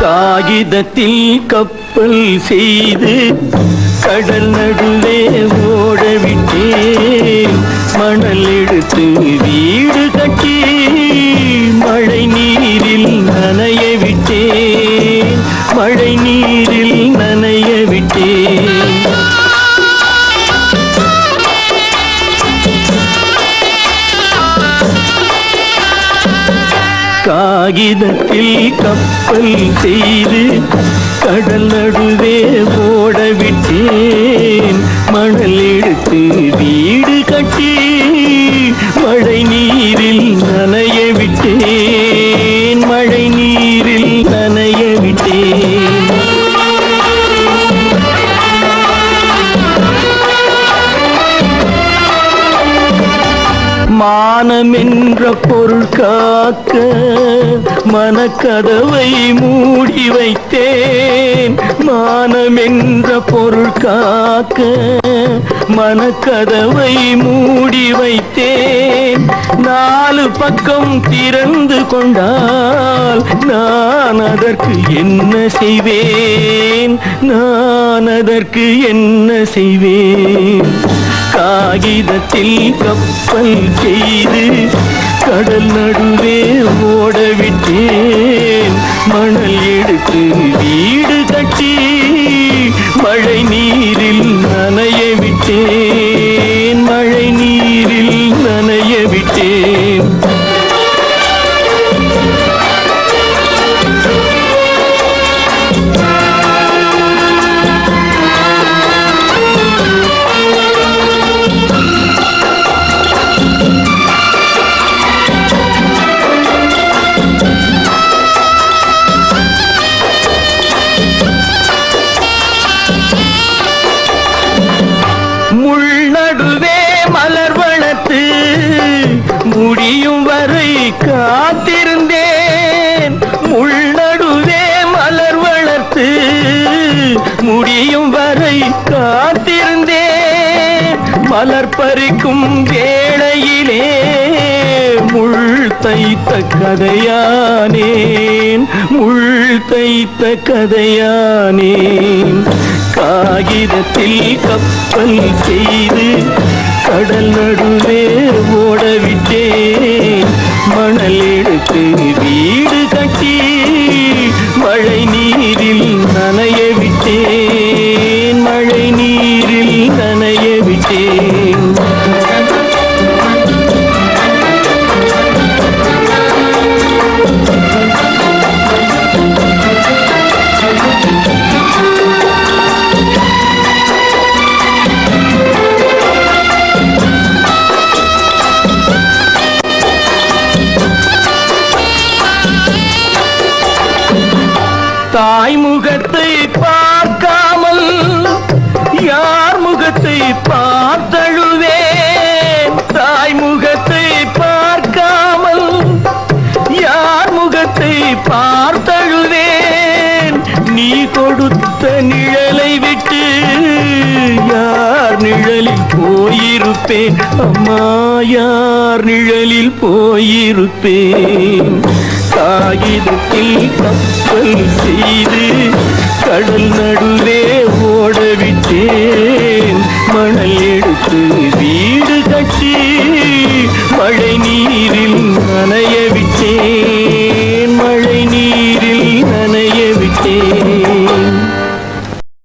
காகிதத்தில் கப்பல் செய்து கடல் நடுவே ஓடவிட்டேன் மணல் எடுத்து வீடு கட்டி மழை நீரில் நனைய விட்டேன். மழை நீர் காகிதத்தில் கப்பல் செய்து கடல் நடுவே ஓட விட்டேன் மணல் எடுத்து வீடு கட்டி மழை நீரில் மானம் என்ற பொருள் காக்க மனக்கதவை மூடி வைத்தேன். மானம் என்ற பொருள் காக்க மனக்கதவை மூடி வைத்தேன். நாலு பக்கம் திறந்து கொண்டால் நான் அதற்கு என்ன செய்வேன்? நான் அதற்கு என்ன செய்வேன்? காகிதத்தில் கப்பல் செய்து கடல் நடுவே ஓடவிட்டேன். மணல் எடுத்து வீடு முடியும் வரை காத்திருந்தேன். முள் மலர் வளர்த்து முடியும் வரை காத்திருந்தேன். மலர் பறிக்கும் வேளையிலே முள் தைத்த கதையானேன். முள் தைத்த கதையானேன். காகிதத்தில் கப்பல் செய்து கடல் நடுவே ஓட முகத்தை பார்க்காமல் யார் முகத்தை பார்த்தழுவேன்? தாய் முகத்தை பார்க்காமல் யார் முகத்தை பார்த்தழுவேன்? நீ கொடுத்த நிழலை விட்டு யார் நிழலில் போயிருப்பேன்? அம்மா யார் நிழலில் போயிருப்பேன்? காகிதத்தில் கப்பல் செய்து கடல் நடுவே